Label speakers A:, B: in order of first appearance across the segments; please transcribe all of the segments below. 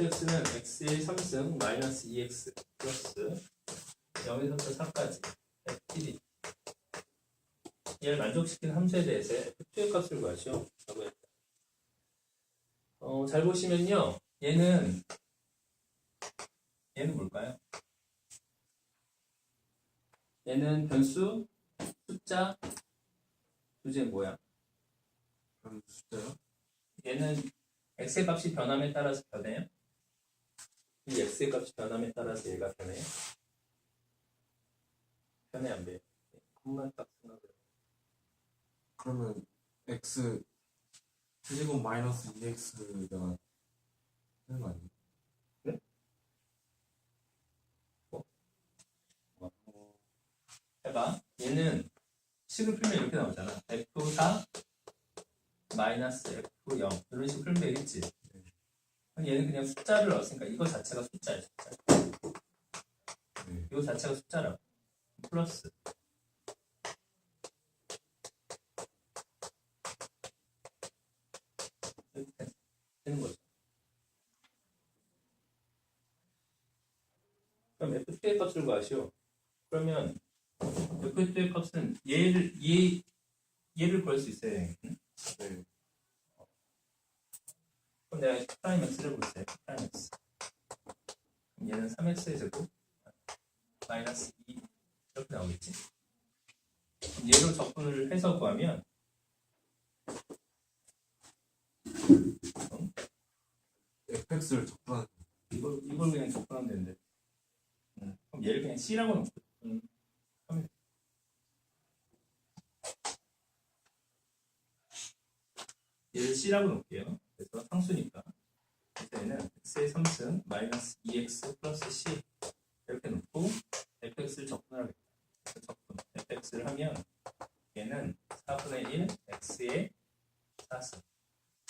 A: fx는 x의 3승 마이너스 2x 플러스 0에서부터 4까지 fpd 얘를 만족시키는 함수에 대해서 f2의 값을 구하시오. 라고 했다. 어, 잘 보시면요. 얘는 얘는 뭘까요? 얘는 변수, 숫자, 주제 뭐야?
B: 그럼 숫자요?
A: 얘는 x의 값이 변함에 따라서 변해요? 이 x의 값이 변함에 따라서 얘가 변해요? 변해 안 변해? 그것만 딱 생각을.
B: 그러면 x 세제곱 마이너스 2x가 되는 거 아니에요?
A: 해봐. 얘는 식을 풀면 이렇게 나오잖아. f4 마이너스 f0 이런 식으로 풀면 되겠지. 얘는 그냥 숫자를 넣었으니까 이거 자체가 숫자야. 숫자.
B: 네.
A: 이거 자체가 숫자라고. 플러스. 이렇게 되는 거죠. 그럼 f2의 값을 구하시오. 그러면 f2의 값은 얘를 얘 얘를 구할 수 있어야 되겠네.
B: 네.
A: 그럼 내가 프라임 x를 볼게요. 프라임 x. 얘는 3x의 제곱 마이너스 2 이렇게 나오겠지. 얘로 접근을 해서 구하면
B: fx를 적분하는
A: 이걸 이걸 그냥 접근하면 되는데. 음, 그럼 얘를 그냥 c라고 놓고 음. 얘를 c라고 놓을게요. 그래서 상수니까. 얘는 x의 3승 마이너스 2x 플러스 c 이렇게 놓고 fx를 접근을 하겠다. 그래서 접근 fx를 하면 얘는 4분의 1 x의 4승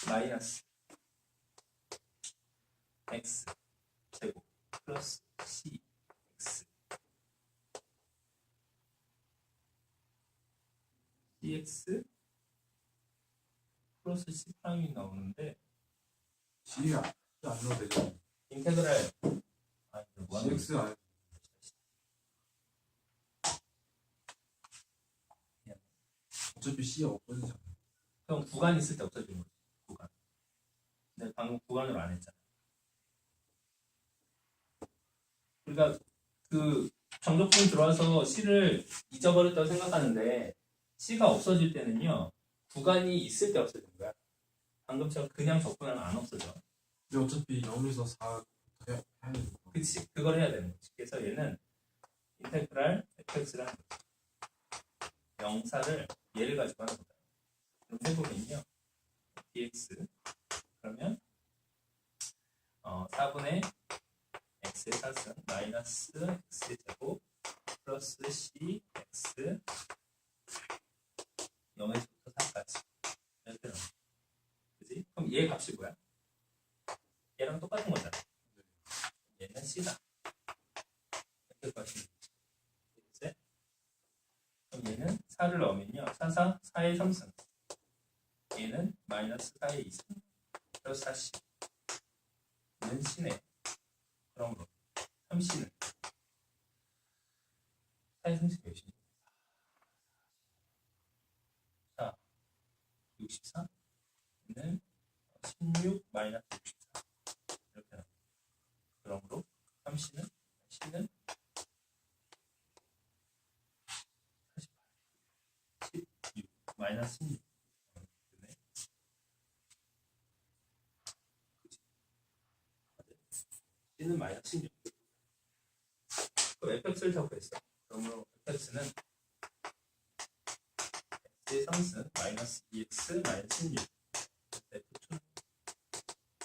A: 마이너스 x 제곱 플러스 c x cx 플러스 c 프라임이 나오는데
B: c가 안 넣어도 되죠?
A: 인테그랄 아 이거 뭐 하는 거지?
B: cx 안 어차피 c가 없어지잖아
A: 그럼 구간 있을 때 없어지는 거지 구간 근데 방금 구간으로 안 했잖아 그러니까 그 정적분 들어와서 C를 잊어버렸다고 생각하는데 C가 없어질 때는요 구간이 있을 때 없어지는 거야 방금처럼 그냥 접근하면 안 없어져.
B: 근데 어차피 0에서 4 해야, 해야 되는 거
A: 그치. 그걸 해야 되는 거지. 그래서 얘는 인테그랄 fx를 하는 거지. 영사를 얘를 가지고 하는 거다. 그럼 해보면요. dx. 그러면 어 4분의 x의 4승 마이너스 x의 제곱 플러스 c x. 0에서부터 4까지 이렇게 나와 얘 값이 뭐야? 얘랑 똑같은 거잖아. 얘는 c다. 이렇게 가시면 되지. 그럼 얘는 4를 넣으면요. 4, 4, 4의 3승 얘는 마이너스 4의 2승 플러스 4c 는 c네. 그러므로 3c는 4의 3승 몇이니? 4 64는 16 마이너스 64 이렇게 나와 그러므로 3c는 c는 48 16 마이너스 16 네. c는 마이너스 16 그럼 fx를 잡고 있어. 그러므로 fx는 x의 3승 마이너스 2x 마이너스 16 f2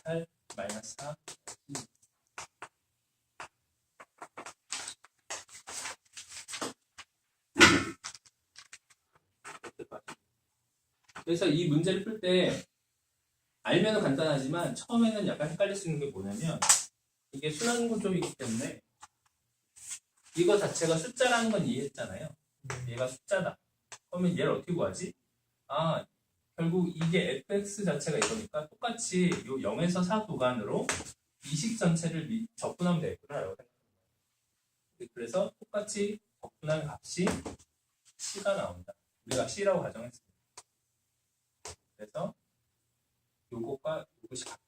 A: 8 마이너스 4 그래서 이 문제를 풀 때 알면 간단하지만 처음에는 약간 헷갈릴 수 있는 게 뭐냐면 이게 순환 구조이기 때문에 이거 자체가 숫자라는 건 이해했잖아요. 얘가 숫자다. 그러면 얘를 어떻게 구하지? 아 결국 이게 fx 자체가 이거니까 똑같이 요 0에서 4 구간으로 미식 전체를 미- 적분하면 되겠구나라고 생각합니다. 그래서 똑같이 적분한 값이 C가 나온다. 우리가 C라고 가정했습니다. 그래서 요것과 요것이 같다